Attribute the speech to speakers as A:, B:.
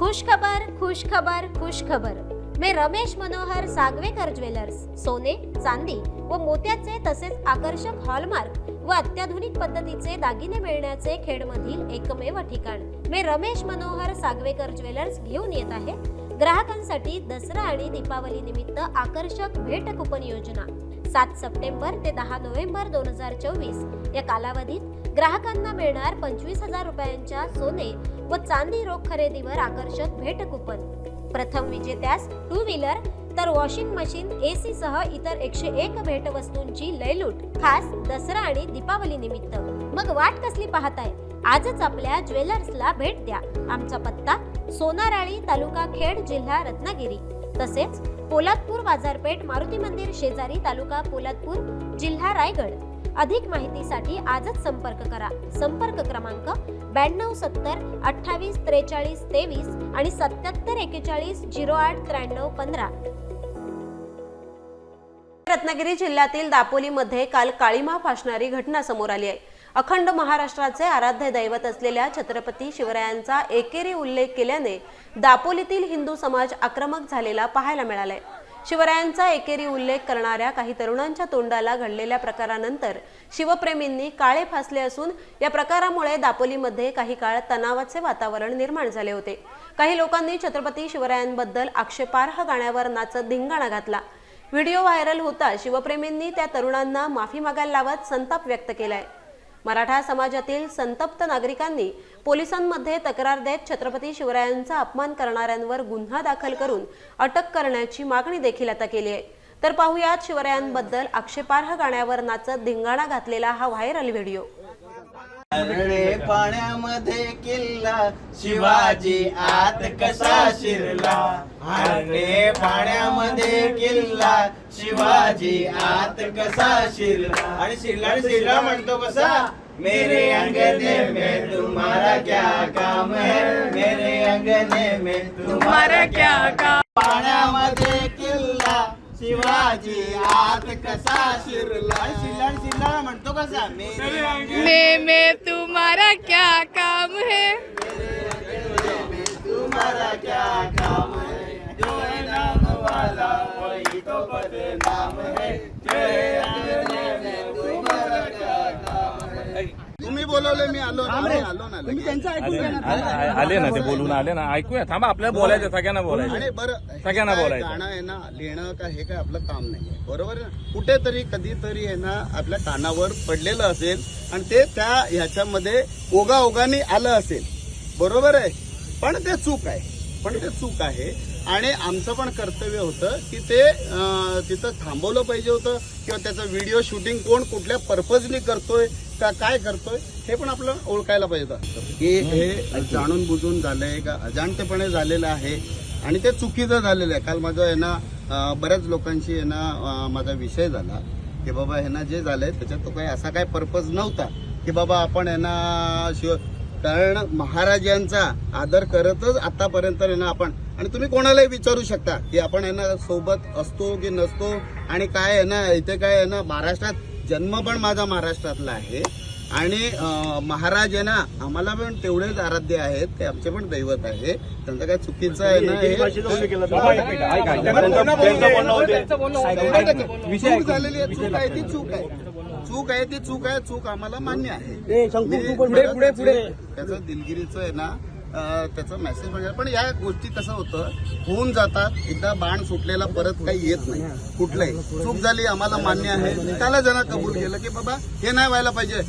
A: खुश खबर खुश खबर खुश खबर रमेश मनोहर सागवेकर ज्वेलर्स सोने चांदी व मोत्याचे तसेच आकर्षक हॉलमार्क व अत्याधुनिक पद्धतीचे दागिने मिळण्याचे खेडमधील एकमेव ठिकाण. मी रमेश मनोहर सागवेकर ज्वेलर्स घेऊन येत आहे. ग्राहकांसाठी दसरा आणि दीपावली निमित्त आकर्षक भेट कुपन योजना. सात सप्टेंबर ते दहा नोव्हेंबर दोन हजार चोवीस. या कालावधीत ग्राहकांना मिळणार पंचवीस हजार रुपयांच्या सोने व चांदी रोख खरेदीवर आकर्षक भेट कुपन. प्रथम विजेत्यास टू व्हीलर तर वॉशिंग मशीन एसी सह इतर एकशे एक भेटवस्तूंची लयलूट खास दसरा आणि दीपावली निमित्त. मग वाट कसली पाहताय? आजच आपल्या ज्वेलर्सला भेट द्या. आमचा पत्ता सोनाराळी तालुका खेड जिल्हा रत्नागिरी. तसेच पोलादपूर बाजारपेठ मारुती मंदिर शेजारी तालुका पोलादपूर जिल्हा रायगड. अधिक माहितीसाठी आजच संपर्क करा. संपर्क क्रमांक ब्याण्णव सत्तर अठ्ठावीस त्रेचाळीस तेवीस आणि सत्याहत्तर एकेचाळीस झिरो आठ त्र्याण्णव पंधरा.
B: रत्नागिरी जिल्ह्यातील दापोलीमध्ये काल काळीमा फासणारी घटना समोर आली आहे. अखंड महाराष्ट्राचे आराध्य दैवत असलेल्या छत्रपती शिवरायांचा एकेरी उल्लेख केल्याने दापोलीतील हिंदू समाज आक्रमक झालेला पाहायला मिळालाय. शिवरायांचा एकेरी उल्लेख करणाऱ्या काही तरुणांच्या तोंडाला घडलेल्या प्रकारानंतर शिवप्रेमींनी काळे फासले असून या प्रकारामुळे दापोलीमध्ये काही काळ तणावाचे वातावरण निर्माण झाले होते. काही लोकांनी छत्रपती शिवरायांबद्दल आक्षेपार्ह गाण्यावर नाचत धिंगाणा घातला. व्हिडिओ व्हायरल होता शिवप्रेमींनी त्या तरुणांना माफी मागायला लावत संताप व्यक्त केलाय. मराठा समाजातील संतप्त नागरिकांनी पोलिसांमध्ये तक्रार देत छत्रपती शिवरायांचा अपमान करणाऱ्यांवर गुन्हा दाखल करून अटक करण्याची मागणी देखील आता केली आहे. तर पाहुयात शिवरायांबद्दल आक्षेपार्ह गाण्यावर नाचत धिंगाणा घातलेला हा व्हायरल व्हिडिओ.
C: पाण्यामध्ये किल्ला शिवाजी आत कसा शिरला? पाण्यामध्ये किल्ला शिवाजी आत कसा शिरला? आणि शिरला शिरला म्हणतो कसा? मेरे अंगने में तुम्हारा क्या काम है? मेरे अंगने में तुम्हारा क्या काम? पाण्यामध्ये किल्ला शिवाजी आत कसा शिरला? शिरला शिरला म्हणतो कसा? मेरे अंगने
D: में में
C: तो बदनाम है है है
E: तुम्ही बोलवले मी आलो ना.
F: आले ना ते बोलून आले ना. ऐकूया. थांबा आपल्याला बोलायचं सगळ्यांना
E: आणि
F: बोलायचं
E: बरं
F: सगळ्यांना
E: काय
F: बोलायचं.
E: गाणं आहे ना लिहिणं का हे काय आपलं काम नाही बरोबर आहे ना? कुठेतरी कधीतरी आहे ना आपल्या कानावर पडलेलं असेल आणि ते त्या ह्याच्यामध्ये ओघाओघाने आलं असेल. बरोबर आहे? पण ते चूक आहे. पण ते चूक आहे. आणि आमचं पण कर्तव्य होतं की ते तिथं थांबवलं पाहिजे होतं किंवा त्याचं व्हिडिओ शूटिंग कोण कुठल्या पर्पजनी करतोय का काय करतोय हे पण आपलं ओळखायला पाहिजे होतं. की हे जाणून बुजून झालंय का? अजाणतेपणे झालेलं आहे. आणि ते चुकीचं झालेलं आहे. काल माझं आहे ना बऱ्याच लोकांशी आहे ना माझा विषय झाला. की बाबा हे जे झालंय त्याच्यात तो काही असा काही पर्पज नव्हता. की बाबा आपण यांना शिव कारण महाराजांचा आदर करतच आतापर्यंत ना आपण. आणि तुम्ही कोणालाही विचारू शकता की आपण आहे ना सोबत असतो की नसतो आणि काय आहे ना इथे काय आहे ना महाराष्ट्रात जन्म पण माझा महाराष्ट्रातला आहे. आणि महाराज आहे ना आम्हाला पण तेवढेच आराध्य आहेत ते आमचे पण दैवत आहे. त्यांचं काय चुकीचं आहे ना हे? चूक झालेली आहे चूक आहे ती चूक आहे. चूक आहे ती चूक आहे चूक आम्हाला मान्य आहे. मी पुढे पुढे त्याचं दिलगिरीचं आहे ना त्याचा मेसेज म्हणजे पण या गोष्टी कसं होतं होऊन जातात एकदा बाण सुटलेला परत काही येत नाही. कुठलंही. चूक झाली आम्हाला मान्य आहे. त्याला जरा कबूल केलं की बाबा हे नाही व्हायला पाहिजे.